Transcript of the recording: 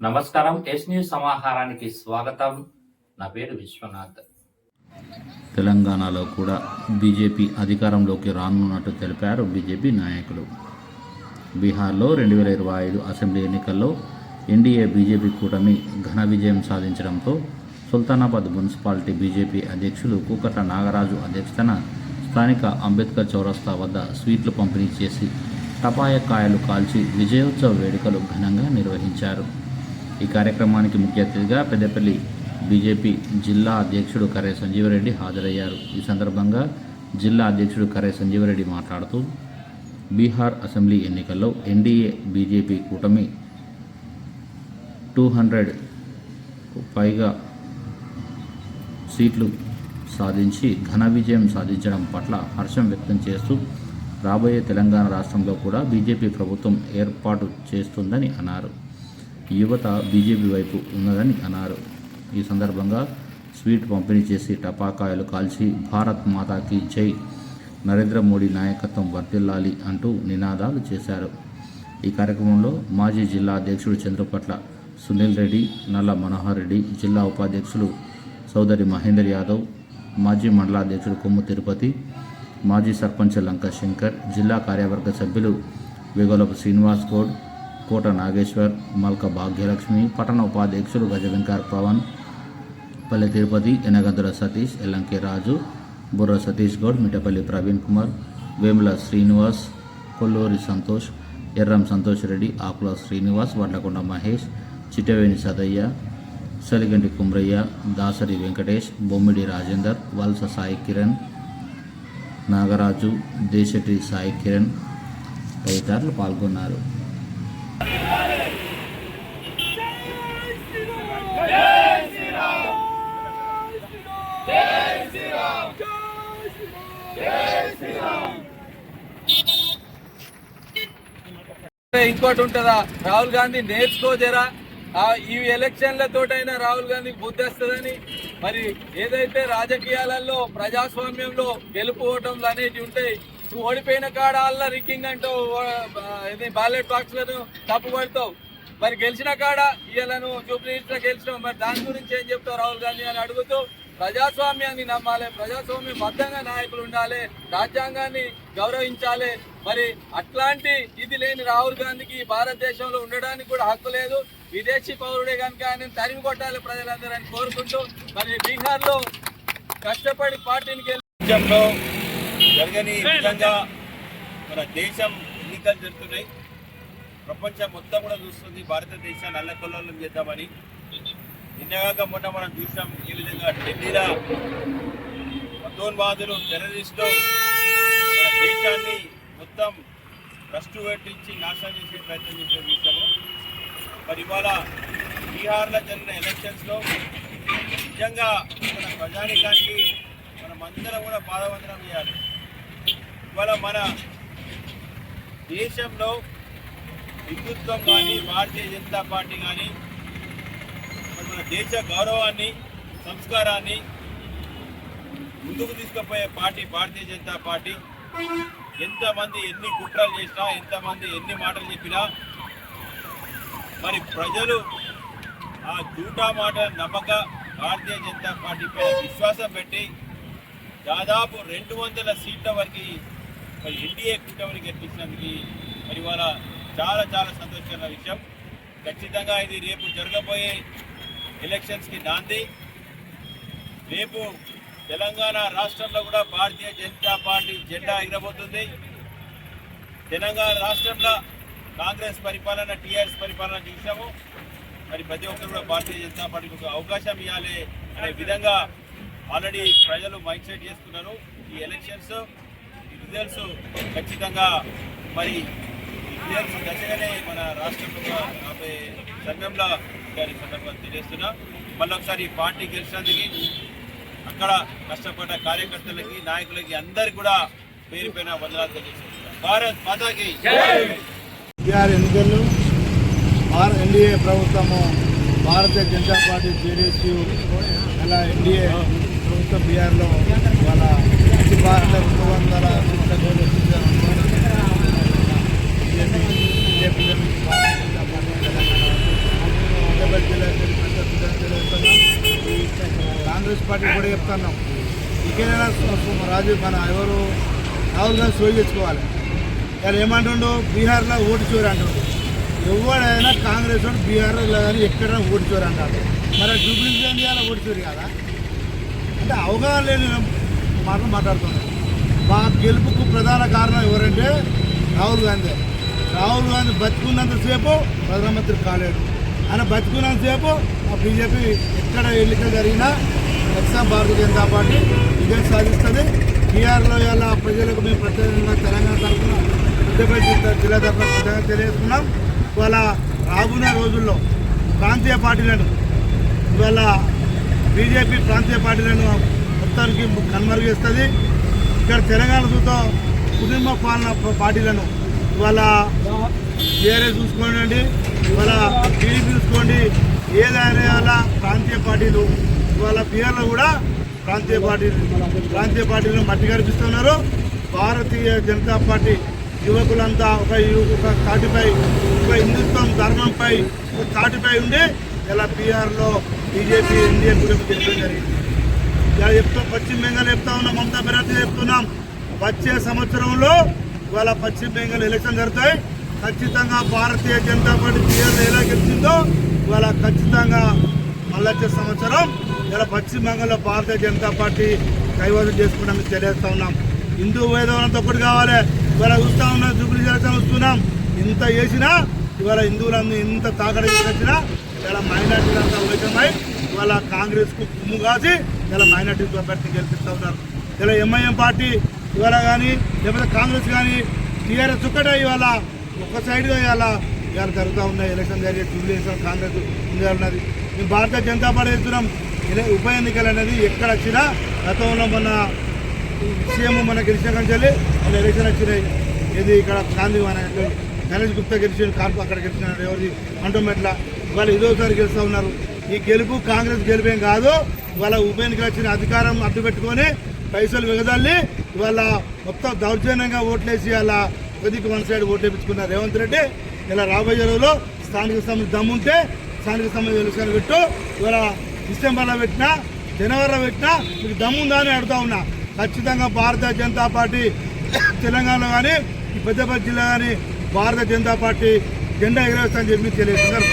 నమస్కారం yes news సమాహారానికి స్వాగతం. నా పేరు విశ్వనాథ్. తెలంగాణలో కూడా బీజేపీ అధికారంలోకి రానున్నట్టు తెలిపారు బీజేపీ నాయకులు. బీహార్లో రెండు వేల ఇరవై ఐదు అసెంబ్లీ ఎన్నికల్లో ఎన్డీఏ బీజేపీ కూటమి ఘన విజయం సాధించడంతో సుల్తానాబాద్ మున్సిపాలిటీ బీజేపీ అధ్యక్షులు కూకట నాగరాజు అధ్యక్షతన స్థానిక అంబేద్కర్ చౌరస్తా వద్ద స్వీట్లు పంపిణీ చేసి టపాయకాయలు కాల్చి విజయోత్సవ వేడుకలు ఘనంగా నిర్వహించారు. ఈ కార్యక్రమానికి ముఖ్య అతిథిగా పెద్దపల్లి బీజేపీ జిల్లా అధ్యక్షుడు కరే సంజీవరెడ్డి హాజరయ్యారు. ఈ సందర్భంగా జిల్లా అధ్యక్షుడు కరే సంజీవరెడ్డి మాట్లాడుతూ బీహార్ అసెంబ్లీ ఎన్నికల్లో ఎన్డీఏ బీజేపీ కూటమి టూ హండ్రెడ్ పైగా సీట్లు సాధించి ఘన విజయం సాధించడం పట్ల హర్షం వ్యక్తం చేస్తూ రాబోయే తెలంగాణ రాష్ట్రంలో కూడా బీజేపీ ప్రభుత్వం ఏర్పాటు చేస్తుందని అన్నారు. యువత బీజేపీ వైపు ఉన్నదని అన్నారు. ఈ సందర్భంగా స్వీట్ పంపిణీ చేసి టపాకాయలు కాల్చి భారత్ మాతాకి జై నరేంద్ర మోడీ నాయకత్వం వర్ధిల్లాలి అంటూ నినాదాలు చేశారు. ఈ కార్యక్రమంలో మాజీ జిల్లా అధ్యక్షుడు చంద్రపట్ల సునీల్ రెడ్డి నల్ల మనోహర్ రెడ్డి జిల్లా ఉపాధ్యక్షులు సోదరి మహేందర్ యాదవ్ మాజీ మండలాధ్యక్షుడు కొమ్ము తిరుపతి మాజీ సర్పంచ్ లంక శంకర్ జిల్లా కార్యవర్గ సభ్యులు వేగోలపు శ్రీనివాస్ గౌడ్ కోట నాగేశ్వర్ మల్క భాగ్యలక్ష్మి పట్టణ ఉపాధ్యక్షులు గజవెంకర్ పవన్ పల్లె తిరుపతి ఎనగందుల సతీష్ ఎల్లంకే రాజు బుర్ర సతీష్ గౌడ్ మిఠపల్లి ప్రవీణ్ కుమార్ వేముల శ్రీనివాస్ కొల్లూరి సంతోష్ ఎర్రం సంతోష్ రెడ్డి ఆకుల శ్రీనివాస్ వడ్లకొండ మహేష్ చిట్టవేణి సదయ్య సలిగంటి కుమ్రయ్య దాసరి వెంకటేష్ బొమ్మిడి రాజేందర్ వలస సాయి కిరణ్ నాగరాజు దేశటి సాయి కిరణ్ తదితరులు పాల్గొన్నారు. ఇంకోటి ఉంటుందా? రాహుల్ గాంధీ నేర్చుకోజరా. ఆ ఈ ఎలక్షన్లతోటైనా రాహుల్ గాంధీ బుద్ధిస్తుందని. మరి ఏదైతే రాజకీయాలలో ప్రజాస్వామ్యంలో గెలుపు ఓటంలు అనేవి ఉంటాయి నువ్వు ఓడిపోయిన కాడ అల్ల రిక్కింగ్ అంటూ ఇది బ్యాలెట్ బాక్స్లను తప్పు పడతావు. మరి గెలిచిన కాడ ఇలాను జూబ్లీస్లో గెలిచినావు. మరి దాని గురించి ఏం చెప్తావు రాహుల్ గాంధీ అని అడుగుతూ ప్రజాస్వామ్యాన్ని నమ్మాలి ప్రజాస్వామ్యం బద్దంగా నాయకులు ఉండాలి రాజ్యాంగాన్ని గౌరవించాలి. మరి అట్లాంటి ఇది లేని రాహుల్ గాంధీకి ఈ భారతదేశంలో ఉండడానికి కూడా హక్కు లేదు. విదేశీ పౌరుడే కనుక ఆయన తరిమి కొట్టాలి ప్రజలందరూ అని కోరుకుంటూ మరి బీహార్లో కష్టపడి పార్టీని గెలి జరగని విధంగా మన దేశం ఎన్నికలు జరుగుతున్నాయి. ప్రపంచం మొత్తం కూడా చూస్తుంది భారతదేశాన్ని అల్లకొల్లం చేద్దామని. నిన్నగాక మొన్న మనం చూసాం ఈ విధంగా ఢిల్లీలో మతోన్వాదులు టెర్రరిస్టులు మన దేశాన్ని మొత్తం భ్రష్టు పెట్టించి నాశనం చేసే ప్రయత్నం చేసే చూసాము మరి ఇవాళ బీహార్లో జరిగిన ఎలక్షన్స్లో నిజంగా మన ప్రజానికానికి మనమందరం కూడా బాధవంతనం చేయాలి. ఇవాళ మన దేశంలో హిందుత్వం కానీ భారతీయ జనతా పార్టీ కానీ మన దేశ గౌరవాన్ని సంస్కారాన్ని ముందుకు తీసుకుపోయే పార్టీ భారతీయ జనతా పార్టీ. ఎంతమంది ఎన్ని కుట్రలు చేసినా ఎంతమంది ఎన్ని మాటలు చెప్పినా మరి ప్రజలు ఆ జూటా మాట నమ్మక భారతీయ జనతా పార్టీపై విశ్వాసం పెట్టి దాదాపు రెండు వందల సీట్ల వరకు మరి ఎన్డీఏ కూటమికి గెలిపించినందుకు మరి వాళ్ళ చాలా చాలా సంతోషకరమైన విషయం. ఖచ్చితంగా ఇది రేపు జరగబోయే ఎలక్షన్స్కి నాంది. రేపు తెలంగాణ రాష్ట్రంలో కూడా భారతీయ జనతా పార్టీ జెండా ఎగరబోతుంది. తెలంగాణ రాష్ట్రంలో కాంగ్రెస్ పరిపాలన టీఆర్ఎస్ పరిపాలన చూసాము మరి ప్రతి ఒక్కరు కూడా భారతీయ జనతా పార్టీకి ఒక అవకాశం ఇవ్వాలి అనే విధంగా ఆల్రెడీ ప్రజలు మైండ్ సెట్ చేసుకున్నారు. ఈ ఎలక్షన్స్ ఈ రిజల్ట్స్ ఖచ్చితంగా మరి ఈ రిజల్ట్స్ దశగానే మన రాష్ట్రంలో రాబోయే సమయంలో గారి సందర్భంగా తెలియజేస్తున్నా. మళ్ళొకసారి ఈ పార్టీ గెలిచినందుకు అక్కడ కష్టపడ్డ కార్యకర్తలకి నాయకులకి అందరికి కూడా పేరు పైన వందనాలు తెలియజేస్తున్నా. భారత్ మాతాకి బీహార్ ఎన్నికల్లో ఎన్డీఏ ప్రభుత్వము భారతీయ జనతా పార్టీ జేడీఎస్ అలా ఎన్డీఏ ప్రభుత్వం బీఆర్లో వాళ్ళ అతి భారత రెండు వందల సీట్ల గోలు బీజేపీ బీజేపీ కాంగ్రెస్ పార్టీ కూడా చెప్తున్నాం. ఇంకేదైనా రాజీవ్ మన ఎవరు? రాహుల్ గాంధీ సోయి తెచ్చుకోవాలి. వాళ్ళు ఏమంటుండో? బీహార్లో ఓటు చోరు అంటుండ్రు ఎవడైనా కాంగ్రెస్ వాడు బీహార్లో కానీ ఎక్కడైనా ఓటు చోరు అంటారు మరి డూప్లికేషన్ చేయాలి ఓటు చోరు కదా? అంటే అవగాహన లేని మాటలు మాట్లాడుతున్నాం మా గెలుపుకు ప్రధాన కారణం ఎవరంటే రాహుల్ గాంధీ. రాహుల్ గాంధీ బతుకున్నంతసేపు ప్రధానమంత్రి కాలేడు ఆయన బతుకున్నంతసేపు ఆ బీజేపీ ఎక్కడ ఎన్నిక జరిగినా ఎక్సా భారతీయ జనతా పార్టీ విజయం సాధిస్తుంది. బీఆర్లో ఇలా ప్రజలకు మేము ప్రత్యేకంగా తెలంగాణ తరఫున పెద్దపల్లి జిల్లా తరఫున ప్రత్యేకంగా తెలియజేస్తున్నాం ఇవాళ రాబోయే రోజుల్లో ప్రాంతీయ పార్టీలను ఇవాళ బీజేపీ ప్రాంతీయ పార్టీలను మొత్తానికి కనుమరుగేస్తుంది ఇక్కడ తెలంగాణ చూతో కుటుంబ పాలన పార్టీలను ఇవాళ వేరే చూసుకోండి. ఇవాళ టీడీపీ చూసుకోండి ఏదైనా ప్రాంతీయ పార్టీలు ఇవాళ బీఆర్లో కూడా ప్రాంతీయ పార్టీలు ప్రాంతీయ పార్టీలు మట్టి కనిపిస్తున్నారు భారతీయ జనతా పార్టీ యువకులంతా ఒక ఒక తాటిపై ఒక హిందుత్వం ధర్మంపై ఒక తాటిపై ఉండి ఇలా బీహార్లో బీజేపీ ఎన్డీఏ గురించి చెప్పడం జరిగింది. ఇలా చెప్తా పశ్చిమ బెంగాల్ చెప్తా ఉన్నాం మమతా బెనర్జీ చెప్తున్నాం. వచ్చే సంవత్సరంలో ఇవాళ పశ్చిమ బెంగాల్ ఎలక్షన్ జరుగుతాయి. ఖచ్చితంగా భారతీయ జనతా పార్టీ బీహార్లో ఎలా గెలిచిందో ఇవాళ ఖచ్చితంగా మళ్ళీ సంవత్సరం ఇలా పశ్చిమ బెంగాల్లో భారతీయ జనతా పార్టీ కైవసం చేసుకున్నామని తెలియజేస్తా ఉన్నాం. హిందూ వేదవనంతో ఒకటి కావాలి. ఇవాళ చూస్తా ఉన్నాం జుబ్లీ జలసం వస్తున్నాం ఇంత చేసినా ఇవాళ హిందువులందరూ ఇంత తాకడ వచ్చినా ఇలా మైనార్టీలంతా ఐక్యమై ఇవాళ కాంగ్రెస్కు కుమ్ము కాసి ఇలా మైనార్టీ అభ్యర్థి గెలిపిస్తూ ఉన్నారు. ఇలా ఎంఐఎం పార్టీ ఇవాళ కానీ లేకపోతే కాంగ్రెస్ కానీ టీఆర్ఎస్ ఒక్కటే ఇవాళ ఒక సైడ్గా ఇవాళ ఇవాళ జరుగుతూ ఉన్నాయి ఎలక్షన్ జరిగే జూబ్లీ కాంగ్రెస్ ఇండియా ఉన్నది. మేము భారతీయ జనతా పార్టీ చేస్తున్నాం. ఉప ఎన్నికలు అనేది ఎక్కడ వచ్చినా గతంలో మన సీఎం మన గెలిచిన కంచెల్లి మన ఎలక్షన్ వచ్చినాయి ఇది ఇక్కడ గాంధీ మన గణేష్ గుప్తా గెలిచిన కార్పు అక్కడ గెలిచిన ఎవరిది? అంటోమెట్ల వాళ్ళు ఇదోసారి గెలుస్తూ ఉన్నారు. ఈ గెలుపు కాంగ్రెస్ గెలుపేం కాదు. వాళ్ళ ఉప ఎన్నికలు వచ్చిన అధికారం అడ్డు పెట్టుకొని పైసలు వెగదల్లి ఇవాళ మొత్తం దౌర్జన్యంగా ఓట్లేసి అలా కొద్దికి వన్ సైడ్ ఓట్లేపించుకున్నారు రేవంత్ రెడ్డి ఇలా రాబోయే రోజుల్లో స్థానిక సంబంధించి దమ్ముంటే స్థానిక సంబంధించి ఎలక్షన్ పెట్టు. ఇవాళ డిసెంబర్లో పెట్టినా జనవరిలో పెట్టినా మీకు దమ్ముందా అని అడుగుతా ఉన్నా. ఖచ్చితంగా భారతీయ జనతా పార్టీ తెలంగాణలో కానీ ఈ పెద్దపల్లి జిల్లా కానీ భారతీయ జనతా పార్టీ జెండా ఎగరేస్తా అని చెప్పి తెలియజేస్తున్నారు